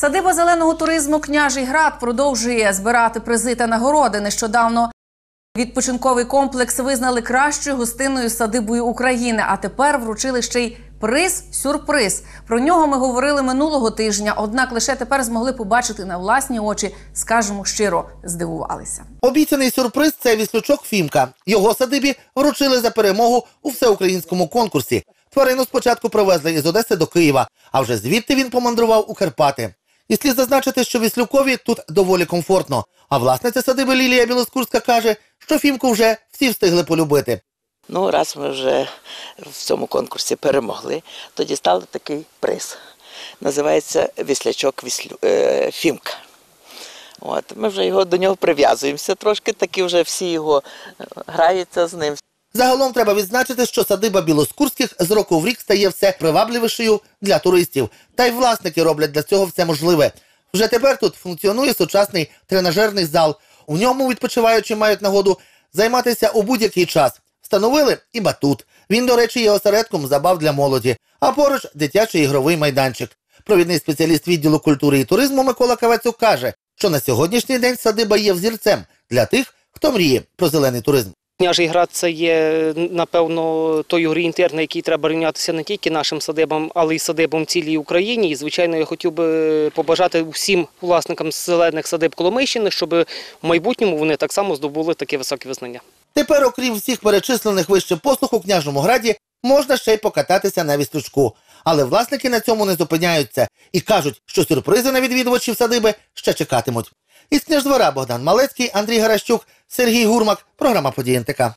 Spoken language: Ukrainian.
Садиба зеленого туризму Княжий град продовжує збирати призи та нагороди. Нещодавно відпочинковий комплекс визнали кращою гостинною садибою України. А тепер вручили ще й приз сюрприз. Про нього ми говорили минулого тижня. Однак лише тепер змогли побачити на власні очі. Скажемо щиро, здивувалися. Обіцяний сюрприз це віслючок Фімка. Його садибі вручили за перемогу у всеукраїнському конкурсі. Тварину спочатку привезли із Одеси до Києва, а вже звідти він помандрував у Карпати. І слід зазначити, що віслюкові тут доволі комфортно. А власниця садиби Лілія Білоскурська каже, що Фімку вже всі встигли полюбити. Ну, раз ми вже в цьому конкурсі перемогли, то дістали такий приз. Називається Віслячок Віслю... е, Фімка. От, ми вже його до нього прив'язуємося трошки, такі вже всі його е, граються з ним. Загалом треба відзначити, що садиба білоскурських з року в рік стає все привабливішою для туристів. Та й власники роблять для цього все можливе. Вже тепер тут функціонує сучасний тренажерний зал. У ньому відпочиваючі мають нагоду займатися у будь-який час. Встановили і батут. Він, до речі, є осередком забав для молоді, а поруч дитячий ігровий майданчик. Провідний спеціаліст відділу культури і туризму Микола Кавецюк каже, що на сьогоднішній день садиба є взірцем для тих, хто мріє про зелений туризм. Княжий град це є, напевно, той орієнтир, на який треба рівнятися не тільки нашим садибам, але й садибам цілій Україні. І, звичайно, я хотів би побажати всім власникам зелених садиб Коломийщини, щоб в майбутньому вони так само здобули таке високе визнання. Тепер, окрім всіх перечислених вище послуг у княжому граді, можна ще й покататися на віслючку. Але власники на цьому не зупиняються і кажуть, що сюрпризи на відвідувачів садиби ще чекатимуть. Із княждвора Богдан Малецький, Андрій Гаращук, Сергій Гурмак. Програма «Події НТК».